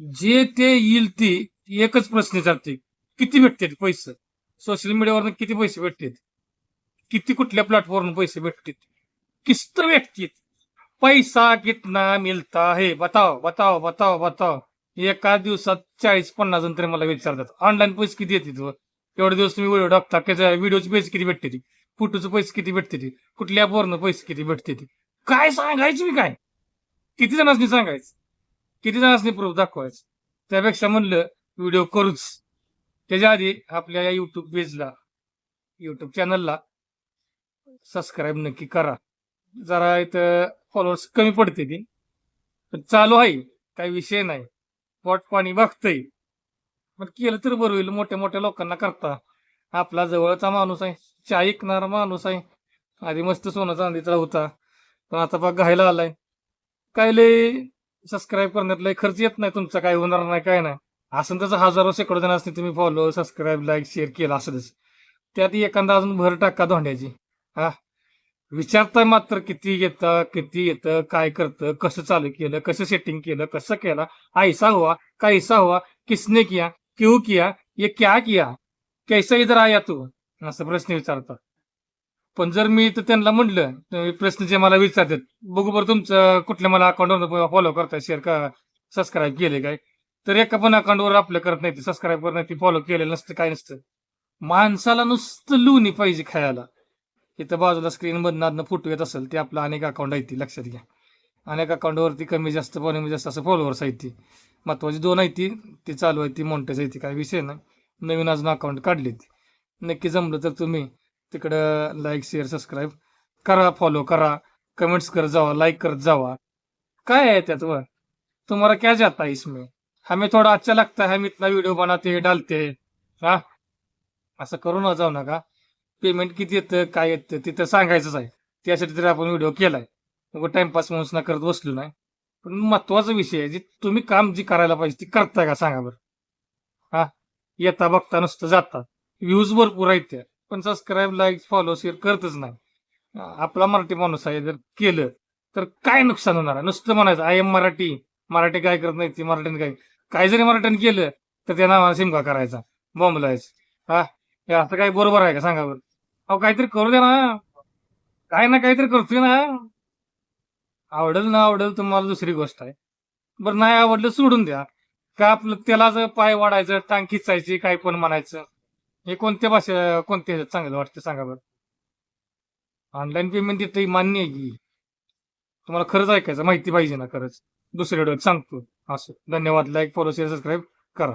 जे ते येईल ती एकच प्रश्न विचारते किती भेटतात पैसे? सोशल मीडियावर किती पैसे भेटतात? किती कुठल्या प्लॅटफॉर्म पैसे भेटतात? किस्त भेटतात? पैसा कितना मिलता है? बताओ बताओ बताओ बताओ. एका दिवसात चाळीस पन्नास जण तरी मला विचारतात. ऑनलाईन पैसे किती येतात व? एवढे दिवस तुम्ही व्हिडिओ टाकता त्याच्या व्हिडिओचे पैसे किती भेटते फोटोचे पैसे किती भेटते कुठल्या ॲपवरनं पैसे किती भेटते काय सांगायचं मी काय? किती जणांनी सांगायचं? किती जणांनी प्रूफ दाखवायचं? त्यापेक्षा म्हणलं व्हिडिओ करूच. त्याच्या आधी आपल्या या युट्यूब पेजला युट्यूब चॅनलला सबस्क्राईब नक्की करा. जरा इथं फॉलोअर्स कमी पडते ती. पण चालू आहे काही विषय नाही. पोट पाणी बघतंय. पण केलं तर बरं होईल मोठ्या मोठ्या लोकांना करता. आपला जवळचा माणूस आहे चहा ऐकणारा माणूस आहे. आधी मस्त सोनं चांदीचा होता. पण आता बघ घायला आलाय. काय लय सबस्क्राईब करण्यात लय खर्च येत नाही तुमचा काय होणार नाही काय नाही. असं त्याचं हजारो शेकडो जण असते तुम्ही फॉलो सबस्क्राईब लाईक शेअर केलं असंच त्यात एखादा अजून भर टाका धोंड्याची. हा? विचारताय मात्र किती येतं किती येतं काय करतं कसं चालू केलं कसं सेटिंग केलं कसं केलं. ऐसा हुआ कैसा हुआ किसने किया क्यों किया ये क्या किया? कैसा इधर आया तू? असं प्रश्न विचारतात पण जर मी तर त्यांना म्हटलं प्रश्न जे मला विचारतात बघू बरं तुमचं कुठल्या मला अकाउंटवर फॉलो करताय शेअर का सबस्क्राईब केले काय? तर एका पण अकाउंटवर आपलं करत नाही सबस्क्राईब करत नाही ते फॉलो केलेलं नसतं काय नसतं. माणसाला नुसतं लुणी पाहिजे खायला. इथं बाजूला स्क्रीन मधनं फोटो येत असेल ते आपलं अनेक अकाउंट आहे ती लक्षात घ्या. अनेक अकाउंटवरती कमी जास्त कमी जास्त असं फॉलोअर्स आहेत ती. महत्वाची दोन आहे ती ती चालू आहे ती मोठ्याच आहे ती काय विषय नाही. नवीन अजून अकाउंट काढली ती नक्की जमलं तर तुम्ही तिकडं लाईक शेअर सबस्क्राईब करा फॉलो करा कमेंट्स करत जावा लाईक करत जावा. काय आहे त्यात वर तुम्हाला क्या जाता है इसमें? हमें थोड़ा अच्छा लगता है हम इतना व्हिडिओ बनाते डालते. हा? असं करू न जाऊ नका. पेमेंट किती येतं काय येतं तिथं सांगायचंच आहे. त्यासाठी तरी आपण व्हिडिओ केलाय. मग टाइमपास म्हणून ना करत बसलो नाही. पण महत्त्वाचा विषय आहे जे तुम्ही काम जी करायला पाहिजे ती करताय का? सांगा बरं. हा? येता बघता नुसतं जाता. व्ह्यूज भरपूर आहेत त्या पण सबस्क्राईब लाईक फॉलो शेअर करतच नाही. आपला मराठी माणूस आहे जर केलं तर काय नुकसान होणार आहे? नुसतं म्हणायचं आय एम मराठी. मराठी काय करत नाही ती मराठीने काय? काय जरी मराठीने केलं तर त्या नावाला शिमका करायचा. बॉम्ब लावायचं. हा? हे असं काही बरोबर आहे का? सांगा बरं. अहो काहीतरी करू द्या ना. काय ना काहीतरी करतोय ना. आवडेल ना आवडेल तुम्हाला दुसरी गोष्ट आहे. बरं नाही आवडलं सोडून द्या. का आपलं त्याला जर पाय वाढायचं टांग खिचायची काय पण म्हणायचं. हे कोणत्या भाषा कोणत्या ह्याच्यात चांगलं वाटतं सांगा बरं? ऑनलाईन पेमेंट देतं मान्य आहे की. तुम्हाला खरंच ऐकायचं माहिती पाहिजे ना खरंच. दुसऱ्या सांगतो. असं. धन्यवाद. लाईक फॉलो शेअर सबस्क्राईब करा.